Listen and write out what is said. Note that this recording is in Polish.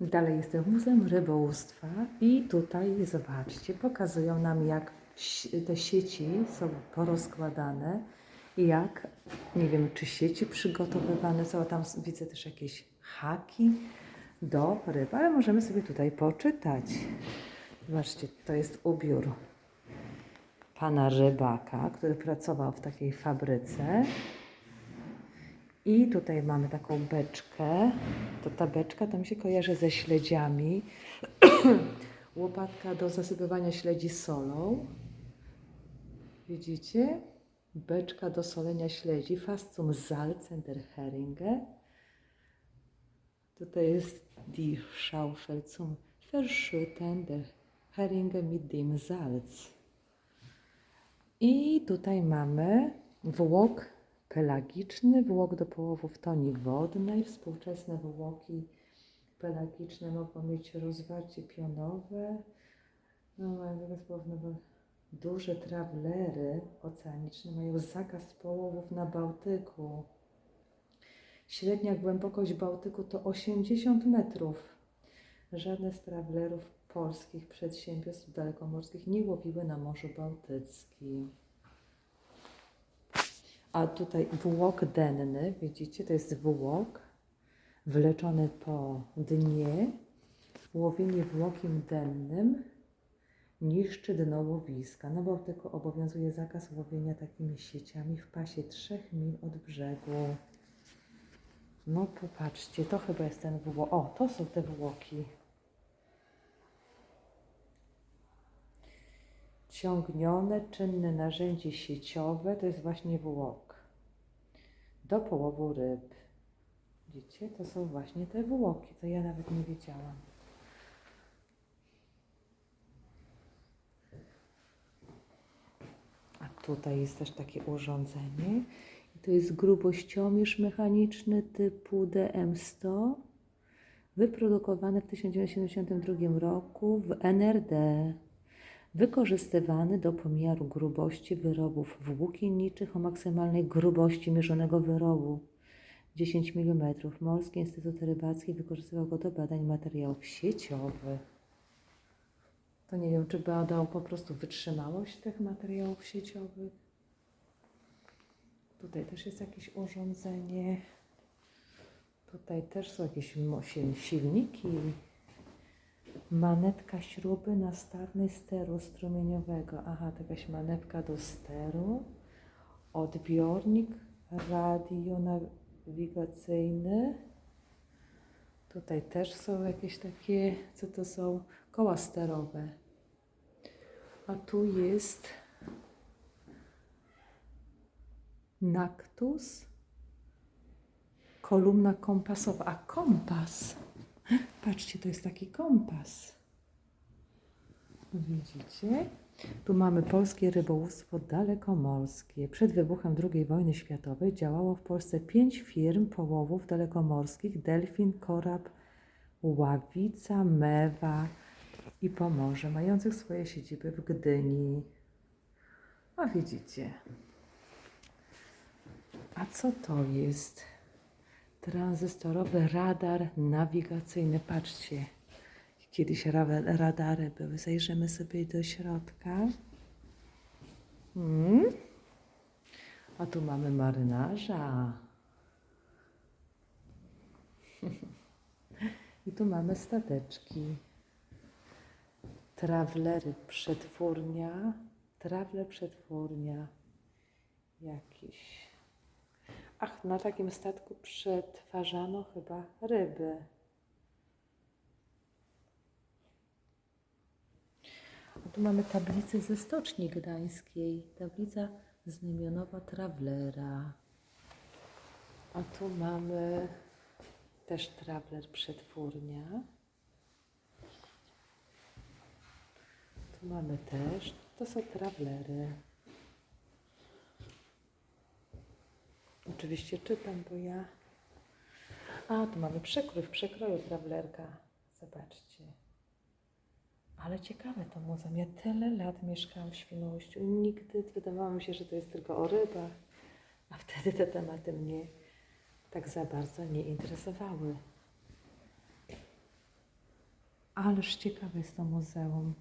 Dalej jest to Muzeum Rybołówstwa i tutaj, zobaczcie, pokazują nam jak te sieci są porozkładane i jak, nie wiem, czy sieci przygotowywane są, tam widzę też jakieś haki do ryb, ale możemy sobie tutaj poczytać. Zobaczcie, to jest ubiór pana rybaka, który pracował w takiej fabryce. I tutaj mamy taką beczkę. To ta beczka tam się kojarzy ze śledziami. Łopatka do zasypywania śledzi solą. Widzicie? Beczka do solenia śledzi. Fastum Salzen der Heringe. Tutaj jest die Schaufel zum Verschütten der Heringe mit dem Salz. I tutaj mamy włok pelagiczny, włok do połowów toni wodnej. Współczesne włoki pelagiczne mogą mieć rozwarcie pionowe. No, Bał- Duże trawlery oceaniczne mają zakaz połowów na Bałtyku. Średnia głębokość Bałtyku to 80 metrów. Żadne z trawlerów polskich przedsiębiorstw dalekomorskich nie łowiły na Morzu Bałtyckim. A tutaj włok denny, widzicie, to jest włok wleczony po dnie. Łowienie włokiem dennym niszczy dno łowiska. Na Bałtyku obowiązuje zakaz łowienia takimi sieciami w pasie 3 mil od brzegu. No popatrzcie, to chyba jest ten włok. O, to są te włoki. Ciągnione, czynne narzędzie sieciowe to jest właśnie włok. Do połowu ryb. Widzicie, to są właśnie te włoki, to ja nawet nie wiedziałam. A tutaj jest też takie urządzenie. I to jest grubościomierz mechaniczny typu DM100, wyprodukowany w 1972 roku w NRD. Wykorzystywany do pomiaru grubości wyrobów włókienniczych o maksymalnej grubości mierzonego wyrobu 10 mm. Morski Instytut Rybacki wykorzystywał go do badań materiałów sieciowych. To nie wiem, czy badał po prostu wytrzymałość tych materiałów sieciowych. Tutaj też jest jakieś urządzenie. Tutaj też są jakieś silniki. Manetka śruby nastawnej steru strumieniowego. Aha, jakaś manetka do steru. Odbiornik radionawigacyjny. Tutaj też są jakieś takie, co to są? Koła sterowe. A tu jest Naktus. Kolumna kompasowa. A kompas. Patrzcie, to jest taki kompas. Widzicie? Tu mamy polskie rybołówstwo dalekomorskie. Przed wybuchem II wojny światowej działało w Polsce pięć firm połowów dalekomorskich: Delfin, Korab, Ławica, Mewa i Pomorze, mających swoje siedziby w Gdyni. A widzicie. A co to jest? Tranzystorowy radar nawigacyjny. Patrzcie, kiedyś ra- radary były. Zajrzymy sobie do środka. Hmm. A tu mamy marynarza. I tu mamy stateczki. Trawlery przetwórnia. Trawler przetwórnia. Jakiś. Ach, na takim statku przetwarzano chyba ryby. A tu mamy tablicę ze Stoczni Gdańskiej. Tablica znamionowa Trawlera. A tu mamy też Trawler Przetwórnia. Tu mamy też, to są Trawlery. Oczywiście czytam, bo ja. A, tu mamy przekrój w przekroju trawlerka. Zobaczcie. Ale ciekawe to muzeum. Ja tyle lat mieszkałam w Świnoujściu nigdy wydawało mi się, że to jest tylko o rybach. A wtedy te tematy mnie tak za bardzo nie interesowały. Ależ ciekawe jest to muzeum.